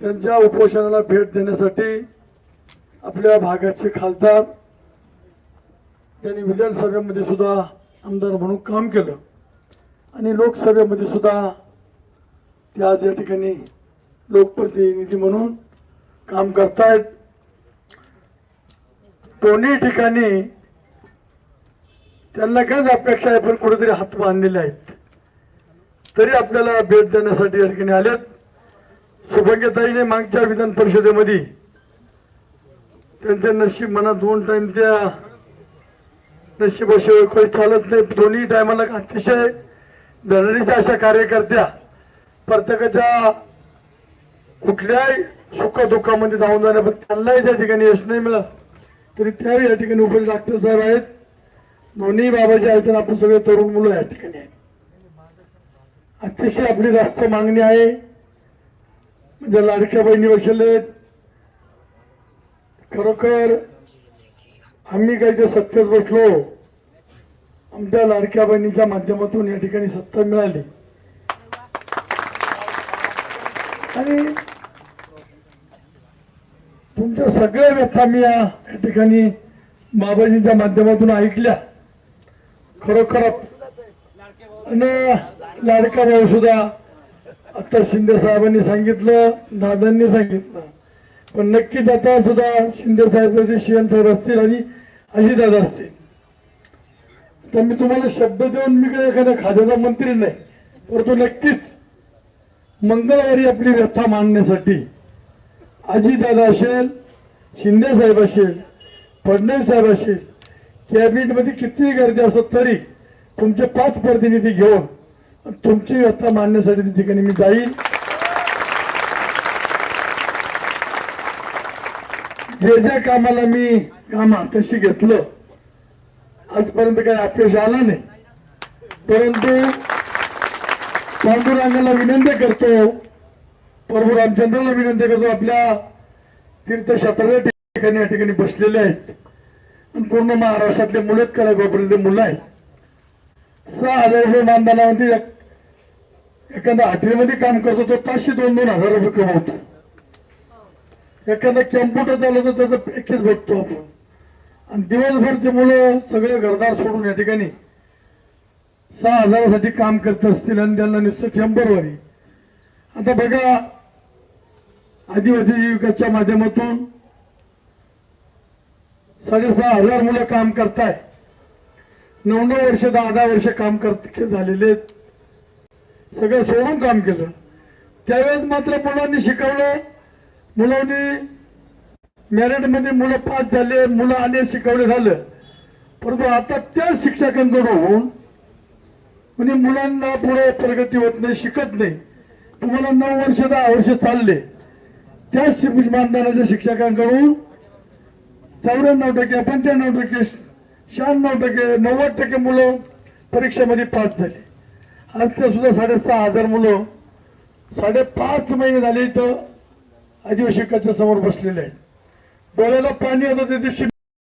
त्यांच्या उपोषणाला भेट देण्यासाठी आपल्या भागाचे खासदार त्यांनी विधानसभेमध्ये सुद्धा आमदार म्हणून काम केलं. आणि लोकसभेमध्ये सुद्धा ते आज या ठिकाणी लोकप्रतिनिधी म्हणून काम करतायत. दोन्ही ठिकाणी त्यांना काहीच अपेक्षा आहे पण कुठेतरी हात बांधलेले आहेत. तरी आपल्याला भेट देण्यासाठी या ठिकाणी आलेत सुभाग्यताईने मागच्या विधान परिषदेमध्ये त्यांच्या नशीब मनात दोन टाइम त्या नशिबाशिवाय काही चालत नाही. दोन्ही टायमाला अतिशय धरणीच्या अशा कार्यकर्त्या प्रत्येकाच्या कुठल्याही सुख दुःखामध्ये धावून जाण्या पण त्यांनाही त्या ठिकाणी यश नाही मिळत. तरी त्याही या ठिकाणी उपस्थित डॉक्टर साहेब आहेत. दोन्ही बाबाचे आहेत आणि आपण सगळे तरुण मुलं या ठिकाणी आहेत. अतिशय आपली जास्त मागणी आहे. म्हणजे लाडक्या बहिणी बसले खरोखर आम्ही काही ते सत्तेत बसलो आमच्या लाडक्या बहिणीच्या माध्यमातून या ठिकाणी सत्ता मिळाली. आणि तुमच्या सगळ्या व्यथा मी या या ठिकाणी बाबाजींच्या माध्यमातून ऐकल्या. खरोखर आणि लाडका भाऊ सुद्धा आता शिंदे साहेबांनी सांगितलं दादांनी सांगितलं. पण नक्कीच आता सुद्धा शिंदे साहेब सीएम साहेब असतील आणि अजितदादा असतील तर मी तुम्हाला शब्द देऊन मी काही एखादा खाद्याचा मंत्री नाही परंतु नक्कीच मंगळवारी आपली व्यथा मांडण्यासाठी अजितदादा असेल शिंदे साहेब असेल फडणवीस साहेब असेल कॅबिनेटमध्ये कितीही गर्दी असो तरी तुमचे पाच प्रतिनिधी घेऊन तुमची व्यथा मांडण्यासाठी त्या ठिकाणी मी जाईल. जे जे कामाला मी काम तशी घेतलं आजपर्यंत काही अपयश आला नाही. परंतु पांडुरंगाला विनंती करतो प्रभू रामचंद्राला विनंती करतो आपल्या तीर्थक्षेत्राच्या ठिकाणी या ठिकाणी बसलेले आहेत. पूर्ण महाराष्ट्रातले मुलं कलाकोपऱ्यातले मुलं आहेत. सहा हजार रुपये मानधनामध्ये एखादा हॉटेलमध्ये काम करतो तो पाचशे दोन दोन हजार रुपये कमवतो. एखादा कॅम्प्युटर चालवतो त्याचं पॅकेज भेटतो आपण. आणि दिवसभर ते मुलं सगळे घरदार सोडून या ठिकाणी सहा हजारासाठी काम करत असतील आणि त्यांना नुसतं टेम्परवारी आता बघा आदिवासी जीविकाच्या माध्यमातून साडेसहा हजार मुलं काम करताय. नऊ नऊ वर्ष दहा दहा वर्ष काम करत झालेले आहेत. सगळं सोडून काम केलं. त्यावेळेस मात्र मुलांनी शिकवलं. मुलांनी merit मध्ये मुलं पास झाले मुलं आले शिकवले झालं. परंतु आता त्या शिक्षकांकडून म्हणजे मुलांना पुढे प्रगती होत नाही शिकत नाही. तुम्हाला नऊ वर्ष दहा वर्ष चालले. त्या शिक- मानधनाच्या शिक्षकांकडून चौऱ्याण्णव टक्के पंच्याण्णव टक्के शहाण्णव टक्के नव्वद टक्के मुलं परीक्षेमध्ये पास झाली. आज ते सुद्धा साडेसहा हजार मुलं साडेपाच महिने झाले इथं आदिवासी शिक्षकाच्या समोर बसलेले आहे डोळ्याला पाणी होतं त्या दिवशी